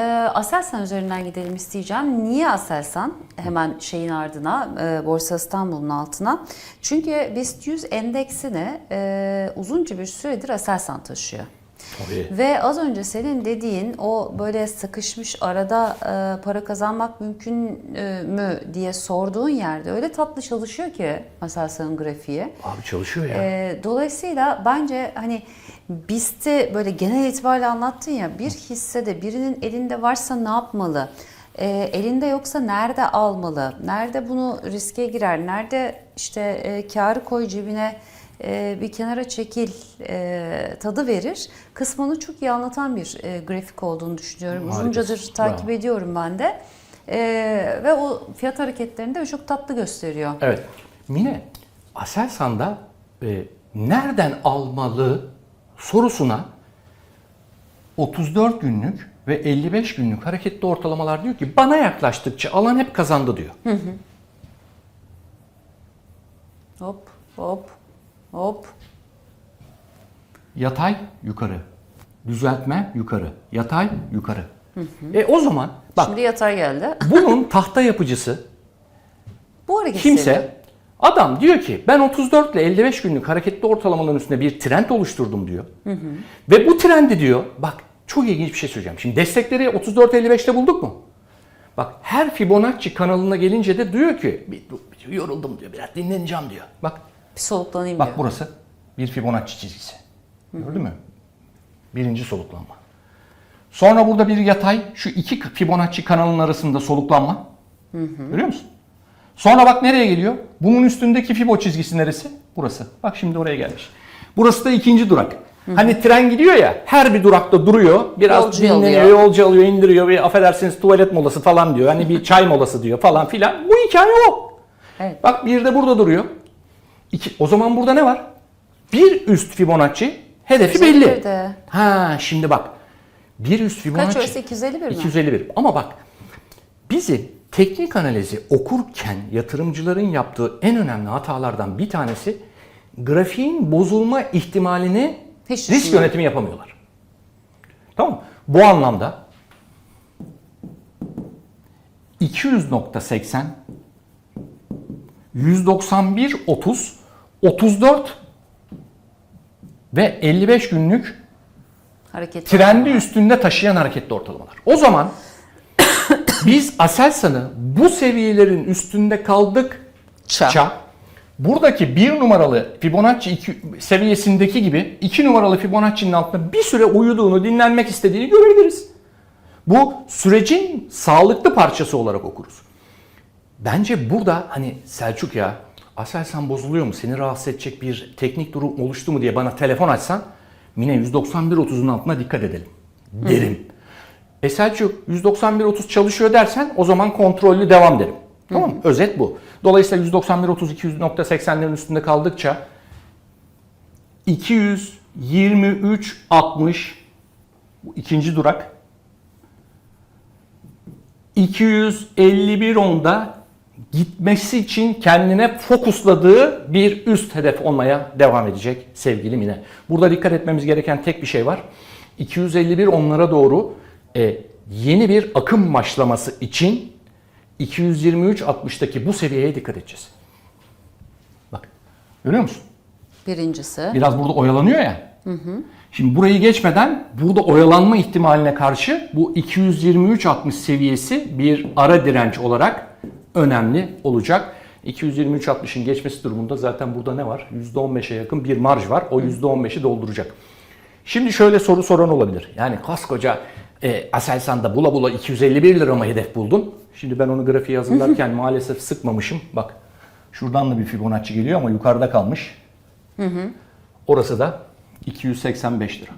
Ee, Aselsan üzerinden gidelim isteyeceğim. Niye Aselsan? Hemen şeyin ardına, e, Borsa İstanbul'un altına. Çünkü BIST 100 endeksini e, uzunca bir süredir Aselsan taşıyor. Tabii. Ve az önce senin dediğin o böyle sıkışmış arada e, para kazanmak mümkün e, mü diye sorduğun yerde öyle tatlı çalışıyor ki Aselsan'ın grafiği. Abi çalışıyor ya. E, dolayısıyla bence hani BIST'i böyle genel itibariyle anlattın ya bir hissede birinin elinde varsa ne yapmalı? E, elinde yoksa nerede almalı? Nerede bunu riske girer? Nerede işte e, karı koy cebine e, bir kenara çekil e, tadı verir? Kısmını çok iyi anlatan bir e, grafik olduğunu düşünüyorum. Harikasın. Uzuncadır takip Bravo. ediyorum ben de. E, ve o fiyat hareketlerini de çok tatlı gösteriyor. Evet. Mine, Aselsan'da e, nereden almalı sorusuna 34 günlük ve 55 günlük hareketli ortalamalar diyor ki bana yaklaştıkça alan hep kazandı diyor. Hop hop hop. Yatay yukarı, düzeltme yukarı, yatay yukarı. E o zaman bak Şimdi yatay geldi. bunun tahta yapıcısı Bu hareketi kimse seviyorum. adam diyor ki ben 34 ile 55 günlük hareketli ortalamaların üstünde bir trend oluşturdum diyor. Ve bu trendi diyor bak çok ilginç bir şey söyleyeceğim. Şimdi destekleri 34-55'te bulduk mu? Bak her Fibonacci kanalına gelince de diyor ki yoruldum diyor biraz dinleneceğim diyor. Bak Bir soluklanayım bak diyor. burası bir Fibonacci çizgisi. Gördün mü? Birinci soluklanma. Sonra burada bir yatay şu iki Fibonacci kanalının arasında soluklanma. Görüyor musun? Sonra bak nereye geliyor? Bunun üstündeki Fibo çizgisi neresi? Burası. Bak şimdi oraya gelmiş. Burası da ikinci durak. Hani tren gidiyor ya her bir durakta duruyor. Biraz Yolcu dinleniyor, alıyor. yolcu alıyor, indiriyor. Bir affedersiniz tuvalet molası falan diyor. Hani bir çay molası diyor falan filan. Bu hikaye o. Evet. Bak bir de burada duruyor. İki, o zaman burada ne var? Bir üst Fibonacci hedefi 251 belli. de. Ha şimdi bak. Bir üst Fibonacci. Kaç orası 251 mi? 251. Ama bak bizi teknik analizi okurken yatırımcıların yaptığı en önemli hatalardan bir tanesi grafiğin bozulma ihtimalini Hiç risk düşünmüyorum. yönetimi yapamıyorlar. Tamam mı? Bu anlamda 200.80 191 30 34 ve 55 günlük Hareket. trendi üstünde taşıyan hareketli ortalamalar. O zaman biz Aselsan'ı bu seviyelerin üstünde kaldıkça Ça. buradaki bir numaralı Fibonacci iki, seviyesindeki gibi iki numaralı Fibonacci'nin altında bir süre uyuduğunu, dinlenmek istediğini görebiliriz. Bu sürecin sağlıklı parçası olarak okuruz. Bence burada hani Selçuk ya Aselsan bozuluyor mu? Seni rahatsız edecek bir teknik durum oluştu mu diye bana telefon açsan Mine 191.30'un altına dikkat edelim derim. E Selçuk 191.30 çalışıyor dersen o zaman kontrollü devam derim. Tamam mı? Özet bu. Dolayısıyla 191.30 200.80'lerin üstünde kaldıkça 223.60 bu ikinci durak 251 onda gitmesi için kendine fokusladığı bir üst hedef olmaya devam edecek sevgili Mine. Burada dikkat etmemiz gereken tek bir şey var. 251 onlara doğru e, yeni bir akım başlaması için 223.60'daki bu seviyeye dikkat edeceğiz. Bak görüyor musun? Birincisi. Biraz burada oyalanıyor ya. Şimdi burayı geçmeden burada oyalanma ihtimaline karşı bu 223.60 seviyesi bir ara direnç olarak önemli olacak. 223.60'ın geçmesi durumunda zaten burada ne var? %15'e yakın bir marj var. O %15'i dolduracak. Şimdi şöyle soru soran olabilir. Yani koskoca e, Aselsan'da bula bula 251 lira mı hedef buldun? Şimdi ben onu grafiği hazırlarken maalesef sıkmamışım. Bak şuradan da bir Fibonacci geliyor ama yukarıda kalmış. Orası da 285 lira.